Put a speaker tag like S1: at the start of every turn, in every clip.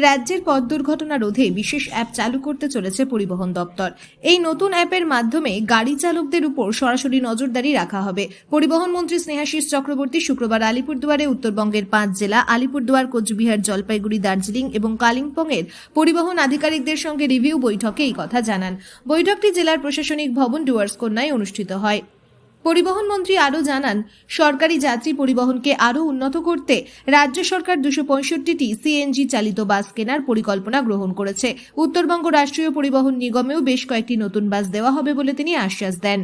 S1: রাজ্যের পথ দুর্ঘটনা রোধে বিশেষ অ্যাপ চালু করতে চলেছে পরিবহন দপ্তর। এই নতুন অ্যাপের মাধ্যমে গাড়ি চালকদের উপর সরাসরি নজরদারি রাখা হবে। পরিবহন মন্ত্রী স্নেহাশিস চক্রবর্তী শুক্রবার আলিপুরদুয়ারে উত্তরবঙ্গের পাঁচ জেলা, আলিপুরদুয়ার, কোচবিহার, জলপাইগুড়ি, দার্জিলিং এবং কালিম্পংয়ের পরিবহন আধিকারিকদের সঙ্গে রিভিউ বৈঠকে এই কথা জানান। বৈঠকটি জেলার প্রশাসনিক ভবন ডুয়ার্স কন্যায় অনুষ্ঠিত হয়। পরিবহন মন্ত্রী আরও জানান, সরকারি যাত্রী পরিবহনকে আরও উন্নত করতে রাজ্য সরকার দুশো পঁয়ষট্টিটি সিএনজি চালিত বাস কেনার পরিকল্পনা গ্রহণ করেছে। উত্তরবঙ্গ রাষ্ট্রীয় পরিবহন নিগমেও বেশ কয়েকটি নতুন বাস দেওয়া হবে বলে তিনি আশ্বাস দেন।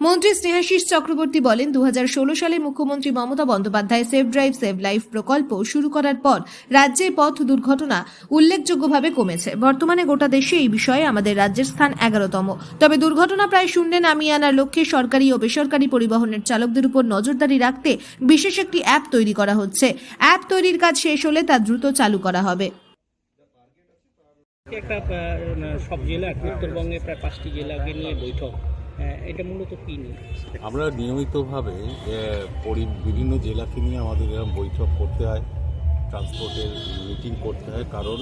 S1: মন্ত্রী স্নেহাশিস চক্রবর্তী বলেন দু হাজার ষোলো সালে মুখ্যমন্ত্রী Mamata Bandyopadhyay save drive, save life প্রকল্প শুরু করার পর রাজ্যে পথ দুর্ঘটনা উল্লেখযোগ্যভাবে কমেছে। বর্তমানে গোটা দেশে এই বিষয়ে আমাদের রাজ্যের স্থান এগারোতম। তবে দুর্ঘটনা প্রায় শূন্যে নামিয়ে আনার লক্ষ্যে সরকারি ও বেসরকারি পরিবহনের চালকদের উপর নজরদারি রাখতে বিশেষ একটি অ্যাপ তৈরি করা হচ্ছে। অ্যাপ তৈরির কাজ শেষ হলে তা দ্রুত চালু করা হবে।
S2: একটা সব জেলা, উত্তরবঙ্গে প্রায় পাঁচটি জেলাকে নিয়ে বৈঠক। এটা মূলত কি নিয়ে?
S3: আমরা নিয়মিতভাবে বিভিন্ন জেলাকে নিয়ে আমাদের এরকম বৈঠক করতে হয় ট্রান্সপোর্টের মিটিং করতে হয়, কারণ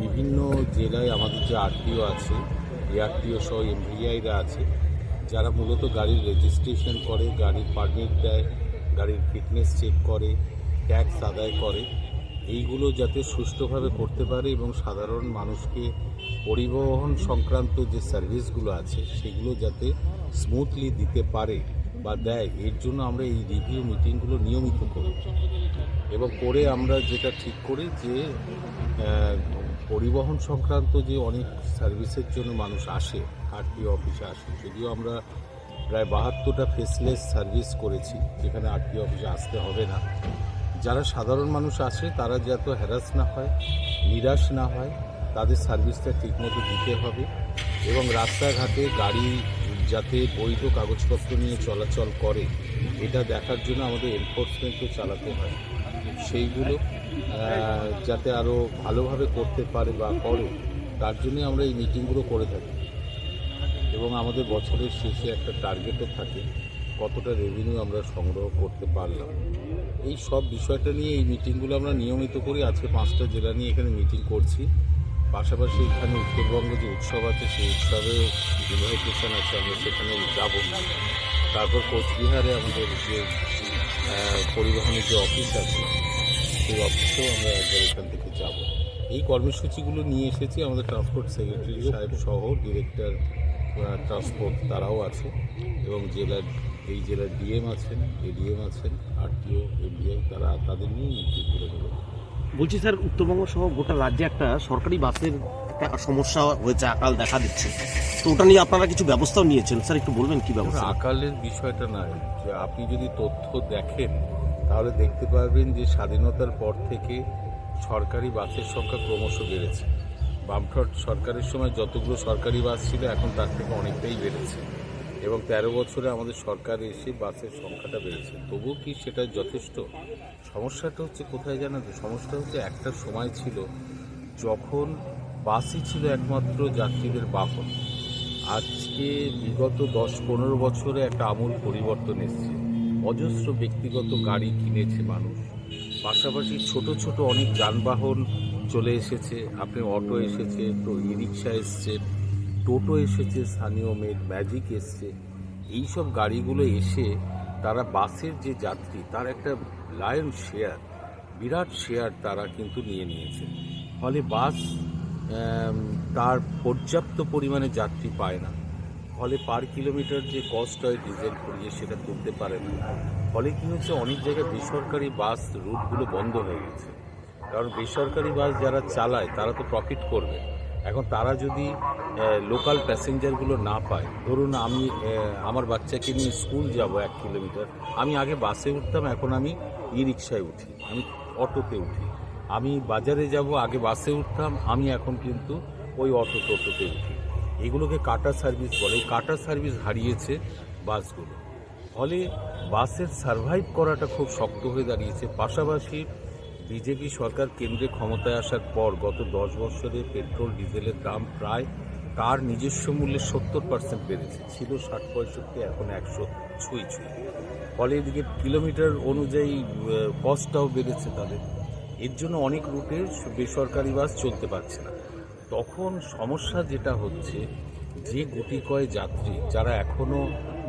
S3: বিভিন্ন জেলায় আমাদের যে আরটিও আছে এআরটিও সহ এমভিআইরা আছে, যারা মূলত গাড়ির রেজিস্ট্রেশন করে, গাড়ির পারমিট দেয়, গাড়ির ফিটনেস চেক করে ট্যাক্স আদায় করে। এইগুলো যাতে সুষ্ঠুভাবে করতে পারে এবং সাধারণ মানুষকে পরিবহন সংক্রান্ত যে সার্ভিসগুলো আছে, সেগুলো যাতে স্মুথলি দিতে পারে বা দেয়, এর জন্য আমরা এই রিভিউ মিটিংগুলো নিয়মিত করি। এবং করে আমরা যেটা ঠিক করি যে পরিবহন সংক্রান্ত যে অনেক সার্ভিসের জন্য মানুষ আসে, আরটিও অফিসে আসে, যদিও আমরা প্রায় বাহাত্তরটা ফেসলেস সার্ভিস করেছি, যেখানে আরটিও অফিসে আসতে হবে না। যারা সাধারণ মানুষ আসে তারা যাতে হ্যারাস না হয়, নিরাশ না হয়, তাদের সার্ভিসটা ঠিকমতো দিতে হবে এবং রাস্তাঘাটে গাড়ি, যাতে বৈধ কাগজপত্র নিয়ে চলাচল করে, এটা দেখার জন্য আমাদের এনফোর্সমেন্টও চালাতে হয়। সেইগুলো যাতে আরও ভালোভাবে করতে পারে বা করে, তার জন্যই আমরা এই মিটিংগুলো করে থাকি। এবং আমাদের বছরের শেষে একটা টার্গেটও থাকে। কতটা রেভিনিউ আমরা সংগ্রহ করতে পারলাম। এই সব বিষয়টা নিয়ে এই মিটিংগুলো আমরা নিয়মিত করি। আজকে পাঁচটা জেলা নিয়ে এখানে মিটিং করছি। পাশাপাশি এখানে উত্তরবঙ্গ যে উৎসব আছে, সেই উৎসবেও ইনভাইটেশন আছে, আমরা সেখানে যাব। তারপর কোচবিহারে আমাদের যে পরিবহনের যে অফিস আছে, সেই অফিসেও আমরা একবার এখান থেকে যাব। এই কর্মসূচিগুলো নিয়ে এসেছি আমাদের ট্রান্সপোর্ট সেক্রেটারি সাহেব সহ ডিরেক্টর ট্রান্সপোর্ট তারাও আছে এবং জেলার এই জেলার ডিএম আছেন এডিএম আছেন আরটিও এমডিআই তারা তাদের নিয়ে মিটিংগুলো হলো
S4: বলছি স্যার উত্তরবঙ্গ সহ গোটা রাজ্যে একটা সরকারি বাসের একটা সমস্যা হয়েছে আকাল দেখা দিচ্ছে। তো ওটা নিয়ে আপনারা কিছু ব্যবস্থাও নিয়েছেন। স্যার একটু বলবেন কি ব্যবস্থা?
S3: আকালের বিষয়টা নয় যে আপনি যদি তথ্য দেখেন তাহলে দেখতে পারবেন যে স্বাধীনতার পর থেকে সরকারি বাসের সংখ্যা ক্রমশ বেড়েছে। বামফ্রন্ট সরকারের সময় যতগুলো সরকারি বাস ছিল এখন তার থেকে অনেকটাই বেড়েছে। এবং তেরো বছরে আমাদের সরকার এসে বাসের সংখ্যাটা বেড়েছে। তবুও কি সেটা যথেষ্ট? সমস্যাটা হচ্ছে কোথায় জানেন তো? সমস্যাটা হচ্ছে একটা সময় ছিল যখন বাসই ছিল একমাত্র যাত্রীদের বাহন। আজকে বিগত দশ পনেরো বছরে একটা আমূল পরিবর্তন এসেছে। অজস্র ব্যক্তিগত গাড়ি কিনেছে মানুষ। পাশাপাশি ছোট ছোট অনেক যানবাহন চলে এসেছে। আপনি অটো এসেছে তো ই রিক্সা এসছে। টোটো এসেছে, স্থানীয় মেড ম্যাজিক এসছে। এইসব গাড়িগুলো এসে তারা বাসের যে যাত্রী, তার একটা লায়ন শেয়ার বিরাট শেয়ার তারা কিন্তু নিয়ে নিয়েছে। ফলে বাস তার পর্যাপ্ত পরিমাণে যাত্রী পায় না। ফলে পার কিলোমিটার যে কস্ট হয় ডিজেল পুড়িয়ে সেটা তুলতে পারে না। ফলে কী হচ্ছে, অনেক জায়গায় বেসরকারি বাস রুটগুলো বন্ধ হয়ে গেছে। কারণ বেসরকারি বাস যারা চালায়, তারা তো প্রফিট করবে। এখন তারা যদি লোকাল প্যাসেঞ্জারগুলো না পায়, ধরুন আমি আমার বাচ্চাকে নিয়ে স্কুল যাব এক কিলোমিটার আমি আগে বাসে উঠতাম, এখন আমি ই রিক্সায় উঠি, আমি অটোতে উঠি। আমি বাজারে যাব, আগে বাসে উঠতাম, আমি এখন কিন্তু ওই অটো টোটোতে উঠি। এগুলোকে কাটা সার্ভিস বলে। কাটা সার্ভিস হারিয়েছে বাসগুলো। ফলে বাসের সার্ভাইভ করাটা খুব শক্ত হয়ে দাঁড়িয়েছে। পাশাপাশি বিজেপি সরকার কেন্দ্রে ক্ষমতায় আসার পর গত দশ বছরে পেট্রোল, ডিজেলের দাম প্রায় তার নিজস্ব মূল্যের সত্তর পার্সেন্ট বেড়েছে। ছিল ষাট পঁয়ষট্টি, এখন একশো ছুঁই ছুঁই। ফলে এদিকে কিলোমিটার অনুযায়ী কস্টটাও বেড়েছে তাদের। এর জন্য অনেক রুটে বেসরকারি বাস চলতে পারছে না। তখন সমস্যা যেটা হচ্ছে, যে গুটি কয় যাত্রী, যারা এখনও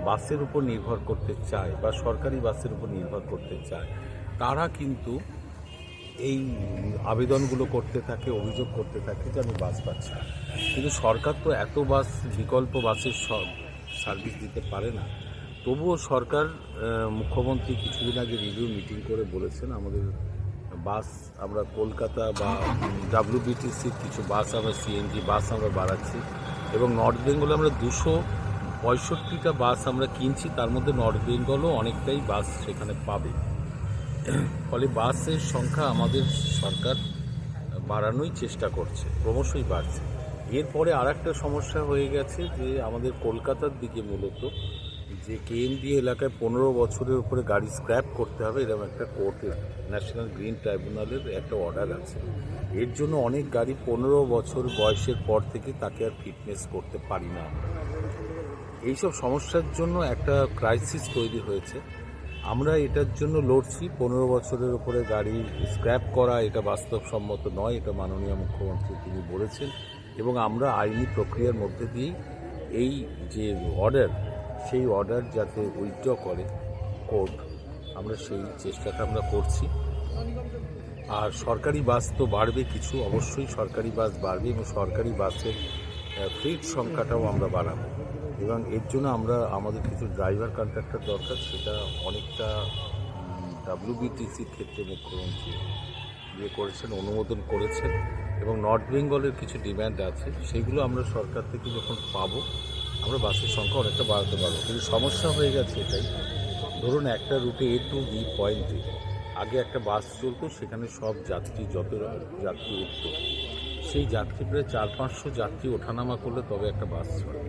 S3: বাসের উপর নির্ভর করতে চায় বা সরকারি বাসের উপর নির্ভর করতে চায়, তারা কিন্তু এই আবেদনগুলো করতে থাকে, অভিযোগ করতে থাকে যে আমি বাস পাচ্ছি। কিন্তু সরকার তো এত বাস, বিকল্প বাসের সব সার্ভিস দিতে পারে না তবুও সরকার মুখ্যমন্ত্রী কিছুদিন আগে রিভিউ মিটিং করে বলেছেন, আমাদের বাস আমরা কলকাতা বা ডাব্লিউবিটিসির কিছু বাস আমরা সিএনজি বাস আমরা বাড়াচ্ছি এবং নর্থ বেঙ্গলে আমরা দুশো পঁয়ষট্টিটা বাস আমরা কিনছি, তার মধ্যে নর্থ বেঙ্গলও অনেকটাই বাস সেখানে পাবে ফলে বাসের সংখ্যা আমাদের সরকার বাড়ানোই চেষ্টা করছে, ক্রমশই বাড়ছে। এরপরে আর একটা সমস্যা হয়ে গেছে যে আমাদের কলকাতার দিকে মূলত যে কেএমডি এলাকায় পনেরো বছরের উপরে গাড়ি স্ক্র্যাপ করতে হবে, এরকম একটা কোর্টের, ন্যাশনাল গ্রিন ট্রাইব্যুনালের একটা অর্ডার আছে। এর জন্য অনেক গাড়ি পনেরো বছর বয়সের পর থেকে তাকে আর ফিটনেস করতে পারি না। এইসব সমস্যার জন্য একটা ক্রাইসিস তৈরি হয়েছে। আমরা এটার জন্য লড়ছি। পনেরো বছরের উপরে গাড়ি স্ক্র্যাপ করা, এটা বাস্তবসম্মত নয়, এটা মাননীয় মুখ্যমন্ত্রী তিনি বলেছেন। এবং আমরা আইনি প্রক্রিয়ার মধ্যে দিয়েই এই যে অর্ডার সেই অর্ডার যাতে উইথড্র করে কোর্ট আমরা সেই চেষ্টাটা আমরা করছি। আর সরকারি বাস তো বাড়বে কিছু, অবশ্যই সরকারি বাস বাড়বে এবং সরকারি বাসের ফ্লিট সংখ্যাটাও আমরা বাড়াবো। এবং এর জন্য আমরা আমাদের কিছু ড্রাইভার কন্ট্রাক্টর দরকার, সেটা অনেকটা ডাব্লিউবিটিসির ক্ষেত্রে মুখ্যমন্ত্রী ইয়ে করেছেন, অনুমোদন করেছেন, এবং নর্থ বেঙ্গলের কিছু ডিম্যান্ড আছে, সেগুলো আমরা সরকার থেকে যখন পাবো, আমরা বাসের সংখ্যা অনেকটা বাড়াতে পারব। কিন্তু সমস্যা হয়ে গেছে এটাই। ধরুন একটা রুটে এ টু বি পয়েন্টে আগে একটা বাস চলতো, সেখানে সব যাত্রী যত, যাত্রী উঠত। সেই যাত্রী প্রায় চার পাঁচশো যাত্রী ওঠানামা করলে তবে একটা বাস চলে।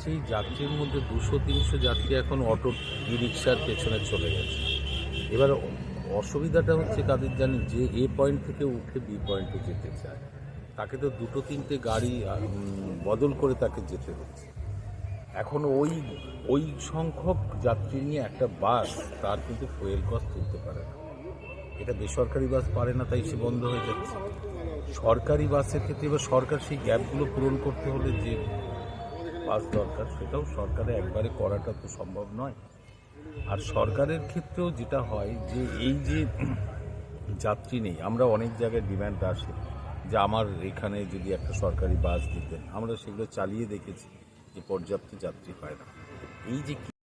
S3: সেই যাত্রীর মধ্যে দুশো, তিনশো যাত্রী এখন অটো ই রিক্সার পেছনে চলে গেছে। এবার অসুবিধাটা হচ্ছে কাদের জানেন যে এ পয়েন্ট থেকে উঠে বি পয়েন্টে যেতে চায়। তাকে তো দুটো, তিনটে গাড়ি বদল করে তাকে যেতে হচ্ছে। এখন ওই ওই সংখ্যক যাত্রী নিয়ে একটা বাস, তার কিন্তু ফুয়েল কস্ট তুলতে পারে না। এটা বেসরকারি বাস পারে না, তাই সে বন্ধ হয়ে যাচ্ছে। সরকারি বাসের ক্ষেত্রে এবার সরকার সেই গ্যাপগুলো পূরণ করতে হলে যে বাস দরকার, সেটাও সরকারে একবারে করাটা তো সম্ভব নয়। আর সরকারের ক্ষেত্রেও যেটা হয় যে এই যে যাত্রী নেই, আমরা অনেক জায়গায় ডিমান্ড আসে যে আমার এখানে যদি একটা সরকারি বাস দিতেন। আমরা সেগুলো চালিয়ে দেখেছি যে পর্যাপ্ত যাত্রী পায় না। এই যে